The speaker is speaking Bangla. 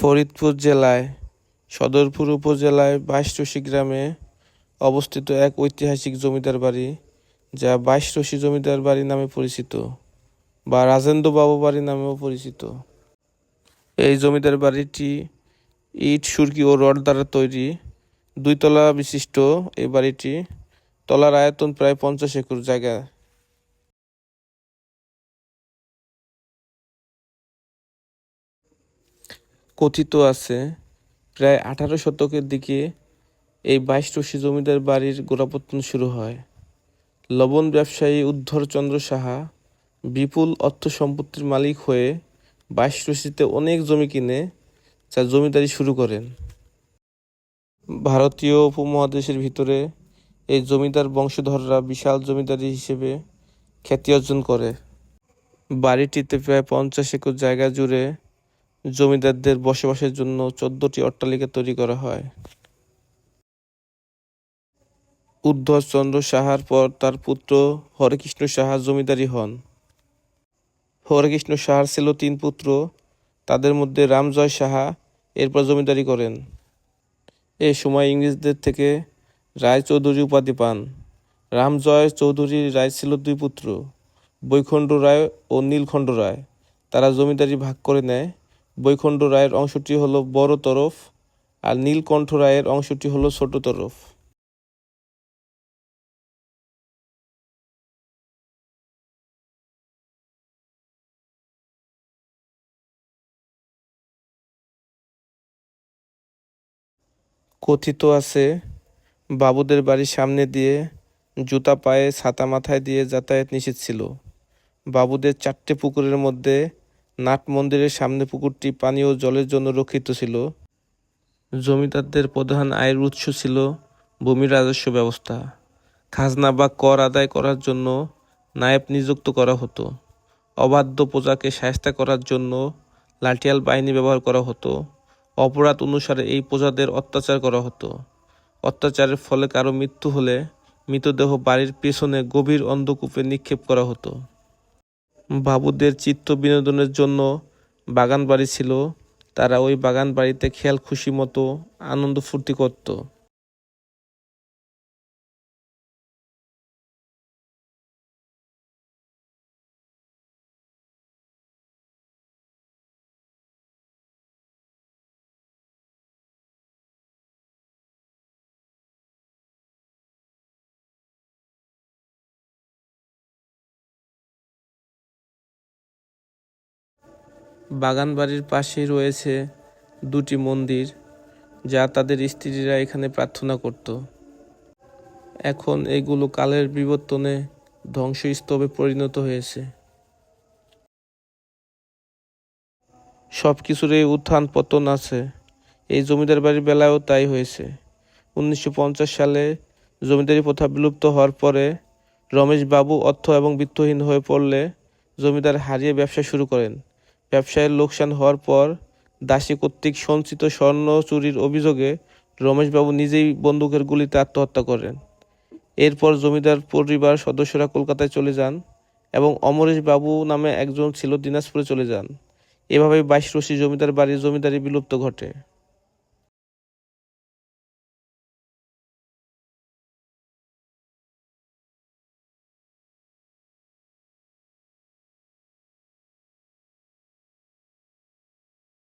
ফরিদপুর জেলায়, সদরপুর উপজেলায় বাইশরশি গ্রামে অবস্থিত এক ঐতিহাসিক জমিদার বাড়ি, যা বাইশরশি জমিদার বাড়ি নামে পরিচিত বা রাজেন্দ্র বাবু বাড়ি নামেও পরিচিত। এই জমিদার বাড়িটি ইট, সুরকি ও রড দ্বারা তৈরি। দুই তলা বিশিষ্ট এই বাড়িটি তলার আয়তন প্রায় পঞ্চাশ একর জায়গা কথিত আছে, প্রায় আঠারো শতকের দিকে এই বাইশ রশি জমিদার বাড়ির গোড়াপত্তন শুরু হয়। লবণ ব্যবসায়ী উদ্ধরচন্দ্র সাহা বিপুল অর্থ সম্পত্তির মালিক হয়ে বাইশ রশিতে অনেক জমি কিনে যা জমিদারি শুরু করেন। ভারতীয় উপমহাদেশের ভিতরে এই জমিদার বংশধররা বিশাল জমিদারি হিসেবে খ্যাতি অর্জন করে। বাড়িটিতে প্রায় পঞ্চাশ একর জায়গা জুড়ে জমিদারদের বসবাসের জন্য চোদ্দটি অট্টালিকা তৈরি করা হয়। উদ্ধরচন্দ্র সাহার পর তার পুত্র হরেকৃষ্ণ সাহা জমিদারি হন। হরেকৃষ্ণ সাহার ছিল তিন পুত্র, তাদের মধ্যে রামজয় সাহা এরপর জমিদারি করেন। এ সময় ইংরেজদের থেকে রায় চৌধুরী উপাধি পান। রামজয় চৌধুরী রায় ছিল দুই পুত্র, বৈখণ্ড রায় ও নীলখণ্ড রায়। তারা জমিদারি ভাগ করে নেয়। বৈখণ্ড রায়ের অংশটি হলো বড় তরফ আর নীলকণ্ঠ রায়ের অংশটি হলো ছোট তরফ। কথিত আছে, বাবুদের বাড়ির সামনে দিয়ে জুতা পায়ে ছাতা মাথায় দিয়ে যাতায়াত নিষেধ ছিল। বাবুদের চারটে পুকুরের মধ্যে নাট মন্দিরের সামনে পুকুরটি পানি ও জলের জন্য রক্ষিত ছিল। জমিদারদের প্রধান আয়ের উৎস ছিল ভূমি রাজস্ব ব্যবস্থা। খাজনা বা কর আদায় করার জন্য নায়েব নিযুক্ত করা হতো। অবাধ্য প্রজাকে সায়স্তা করার জন্য লাঠিয়াল বাহিনী ব্যবহার করা হতো। অপরাধ অনুসারে এই প্রজাদের অত্যাচার করা হতো। অত্যাচারের ফলে কারও মৃত্যু হলে মৃতদেহ বাড়ির পেছনে গভীর অন্ধকূপে নিক্ষেপ করা হতো। বাবুদের চিত্ত বিনোদনের জন্য বাগান বাড়ি ছিল। তারা ওই বাগান বাড়িতে খেয়াল খুশি মতো আনন্দ ফুর্তি করত। বাগান বাড়ির পাশেই রয়েছে দুটি মন্দির, যা তাদের স্ত্রীরা এখানে প্রার্থনা করত। এখন এগুলো কালের বিবর্তনে ধ্বংসস্তূপে পরিণত হয়েছে। সব কিছুরই উত্থান পতন আছে। এই জমিদার বাড়ির বেলায়ও তাই হয়েছে। উনিশশো পঞ্চাশ সালে জমিদারি প্রথা বিলুপ্ত হওয়ার পরে রমেশ বাবু অর্থ এবং বিত্তহীন হয়ে পড়লে জমিদার হারিয়ে ব্যবসা শুরু করেন। ব্যবসায়ের লোকসান হওয়ার পর দাসী কর্তৃক সঞ্চিত স্বর্ণ চুরির অভিযোগে রমেশবাবু নিজেই বন্দুকের গুলিতে আত্মহত্যা করেন। এরপর জমিদার পরিবার সদস্যরা কলকাতায় চলে যান এবং অমরেশ বাবু নামে একজন ছিল দিনাজপুরে চলে যান। এভাবে বাইশ রশি জমিদার বাড়ির জমিদারি বিলুপ্ত ঘটে।